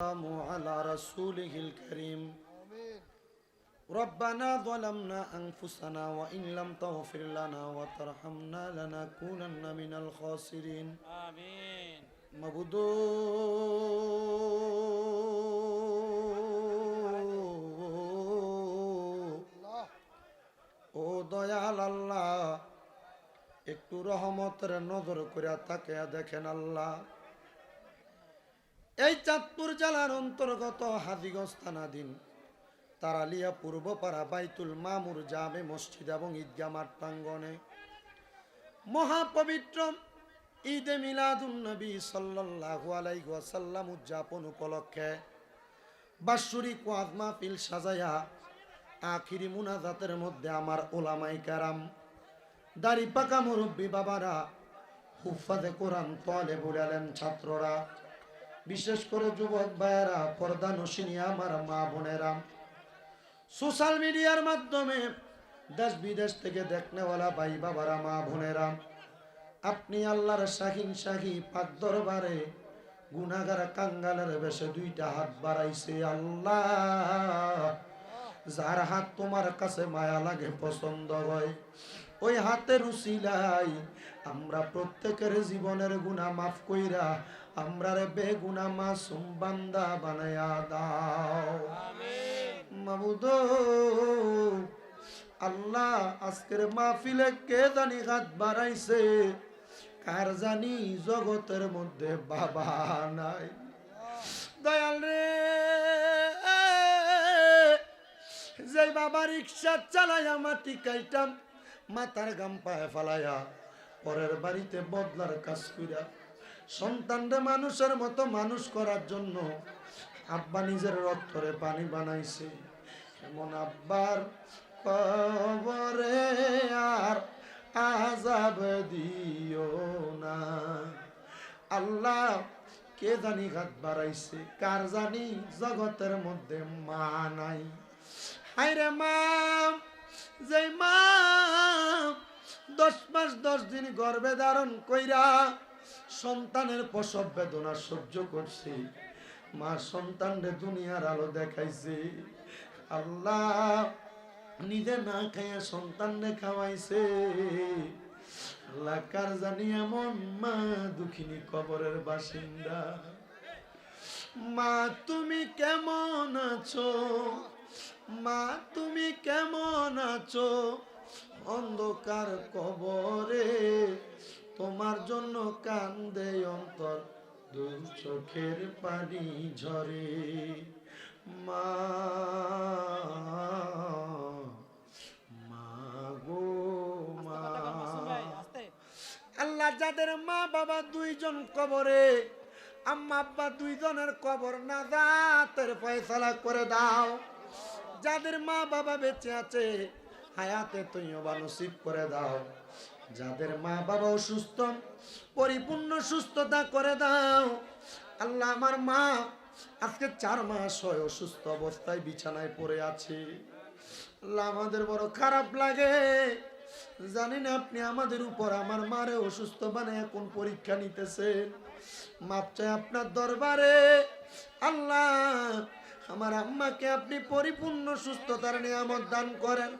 والسلام على رسوله الكريم ربنا ظلمنا أنفسنا وإن لم تغفر لنا وترحمنا لنكونن من الخاسرين আমিন মাবুদো ও দয়াল আল্লাহ একটু রহমতের নজর করে তাকে দেখেন আল্লাহ এই চাঁদপুর জেলার অন্তর্গত হাজিগঞ্জ থানাধীন তারালিয়া পূর্বপাড়া বাইতুল মামুর জামে মসজিদ এবং ঈদগাহ মাঠ প্রাঙ্গনে মহাপবিত্র ঈদে মিলাদুন নবী সাল্লাল্লাহু আলাইহি ওয়াসাল্লাম উদযাপন উপলক্ষে বাৎসরিক ওয়াজ মাহফিল সাজায়া আখিরি মুনাজাতের মধ্যে আমার ওলামাই কারাম দাড়ি পাকা মুরব্বী বাবারা, হুফাজে কোরআন তলে বুড়ালেন ছাত্ররা বিশেষ করে যুবক ভাইয়েরা, পর্দা নসিনী আমার মা বোনেরা। সোশ্যাল মিডিয়ার মাধ্যমে দেশ বিদেশ থেকে দেখনেওয়ালা ভাই বাবারা, মা বোনেরা, আপনি আল্লাহর শাহিন শাহি পাক দরবারে গুনাগার কাঙ্গালের বেশে দুইটা হাত বাড়াইছে আল্লাহ। যার হাত তোমার কাছে মায়া লাগে, পছন্দ হয়। ওই হাতের উসিলাই আমরা প্রত্যেকের জীবনের গুণা মাফ কইরা আমরা রে বেগুনা মাসুম বান্দা বানায়া দাও। মাবুদ আল্লাহ আজকের মাহফিলে কে জানি হাত বাড়াইছে কার জানি জগতের মধ্যে বাবা নাই। দয়াল রে যে বাবা রিক্সা চালাইয়া মাটি কাইটাম মাথার গাম পায়ে ফালাইয়া, পরের বাড়িতে বদলার কাজ কইরা সন্তানরে মানুষের মতো মানুষ করার জন্য আব্বা নিজের রক্তরে পানি বানাইছে। এমন আব্বার কবরে আর আজাব দিও না। আল্লাহ কে জানি হাত বাড়াইছে, কার জানি জগতের মধ্যে মা নাই। হাইরে মা যে মা দশ মাস, দশ দিন গর্ভে ধারণ কইরা সন্তানের প্রসব বেদনা সহ্য করছে। মা সন্তানরে দুনিয়ার আলো দেখাইছে। আল্লাহ নিজে না খাইয়া সন্তানরে খাওয়াইছে। আল্লাহ কার জানি এমন মা দুঃখিনী কবরের বাসিন্দা। মা তুমি কেমন আছো? মা তুমি কেমন আছো অন্ধকার কবরে। তোমার জন্য কান্দে অন্তর দু চোখের পানি ঝরে। মা মা গো মা। আল্লাহ যাদের মা বাবা দুইজন কবরে আম্মা আব্বা দুইজনের কবর না দাতের ফয়সালা করে দাও। যাদের মা বাবা বেঁচে আছে, হায়াতে তুইও বা নসিব করে দাও। যাদের মা বাবা অসুস্থ, পরিপূর্ণ সুস্থতা করে দাও। আল্লাহ আমার মা আজকে চার মাস হয় অসুস্থ অবস্থায় বিছানায় পড়ে আছে। আল্লাহ আমাদের বড় খারাপ লাগে। জানি না আপনি আমাদের উপর আমার মারে অসুস্থ মানে এখন পরীক্ষা নিতেছেন। মাপ চাই আপনার দরবারে আল্লাহ আমার আম্মাকে আপনি পরিপূর্ণ সুস্থতার নিয়ামত দান করেন।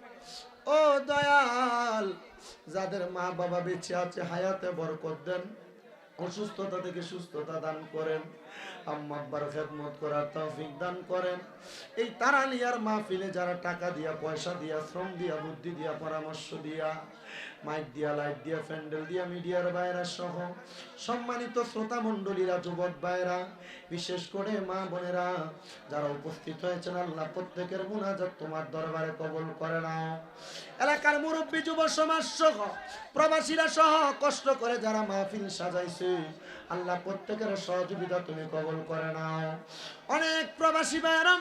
ও দয়াল, যাদের মা বাবা বেঁচে আছে, হায়াতে বরকত দেন। অসুস্থতা থেকে সুস্থতা দান করেন। আম্মা খেদমত করার তৌফিক দান করেন। এই তারালিয়ার মাহফিলে যারা টাকা দিয়া, পয়সা দিয়া, শ্রম দিয়া, বুদ্ধি দিয়া, পরামর্শ দিয়া, মাইক দিয়া, লাইট দিয়া, প্যান্ডেল দিয়া, মিডিয়ার বাইরা সহ সম্মানিত শ্রোতা মণ্ডলীরা যুবক ভাইরা বিশেষ করে মা বোনেরা, যারা উপস্থিত হয়েছেন, আল্লাহ প্রত্যেকের মুনাজাত তোমার দরবারে কবল করে এলাকার মুরব্বী যুব সমাজ সহ প্রবাসীরা সহ কষ্ট করে যারা মাহফিল সাজাইছে আল্লাহ প্রত্যেকের সহযোগিতা তুমি কবল করে নাও। অনেক প্রবাসী ভাইরা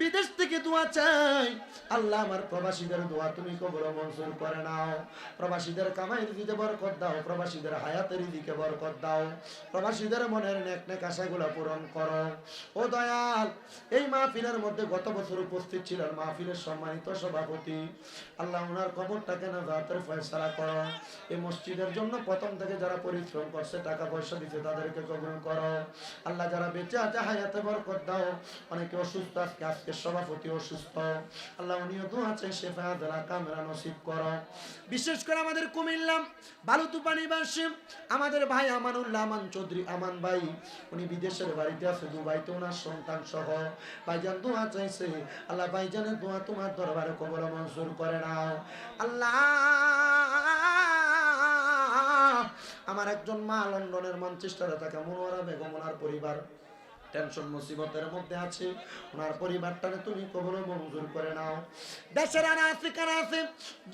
বিদেশ থেকে দোয়া চাই। আল্লাহ আমার প্রবাসীদের দোয়া তুমি কবর মঞ্জুর করে নাও। প্রবাসীদের কামাইয়ের দিকে বরকত দাও, প্রবাসীদের হায়াতের দিকে বরকত দাও। প্রবাসীদের মনের নেক নেক আশাগুলো পূরণ করো। ও দয়াল, এই মাহফিলের মধ্যে গত বছর উপস্থিত ছিলেন মাহফিলের সম্মানিত সভাপতি। আল্লাহ ওনার কবরটাকে না জাতের ফয়সালা করো। এই মসজিদের জন্য প্রথম থেকে যারা পরিশ্রম করছে, টাকা পয়সা দিচ্ছে তাদেরকে কবুল করো। আল্লাহ যারা বেঁচে আছে, হায়াতে বরকত দাও। অনেকে অসুস্থ, আজকে আজকে সভাপতি অসুস্থ। আল্লাহ উনিও দু আছে শেফা দেলা কামেরা নসিব করো। বিশেষ করে আমাদের কুমিল্লা, বালুতুপানি বাসী, আমাদের ভাই আমানুল্লাহ আমান চৌধুরী, আমান ভাই। উনি বিদেশের বাড়িতে আছে, দুবাইতে ওনার সন্তান সহ। ভাইজান দোয়া চাইছে, আল্লাহ ভাইজানের দোয়া তোমার দরবারে কবর মঞ্জুর করে নাও। আল্লাহ আমার একজন মা লন্ডনের মানচেস্টারে থাকা মনোয়ারা বেগম ওনার পরিবার। টেনশন মুসিবতের মধ্যে আছে। ওনার পরিবারটাকে তুমি কবর মঞ্জুর করে নাও। দেশের আনা আফ্রিকার আছে,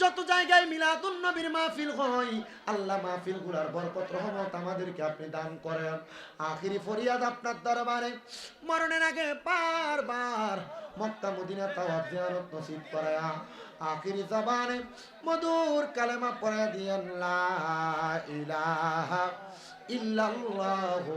যত জায়গায় মিলাদুন নবীর মাহফিল হয়, আল্লাহ মাহফিলগুলার বরকত, রহমত আমাদেরকে আপনি দান করেন। আখিরি ফরিয়াদ আপনার দরবারে, মরণের আগে বারবার মক্কা মদিনা তাওয়াব জিয়ারত নসিব করায়া, আখিরি জবানে মধুর কালেমা পড়ে দিয়েন, লা ইলাহা ইল্লাল্লাহু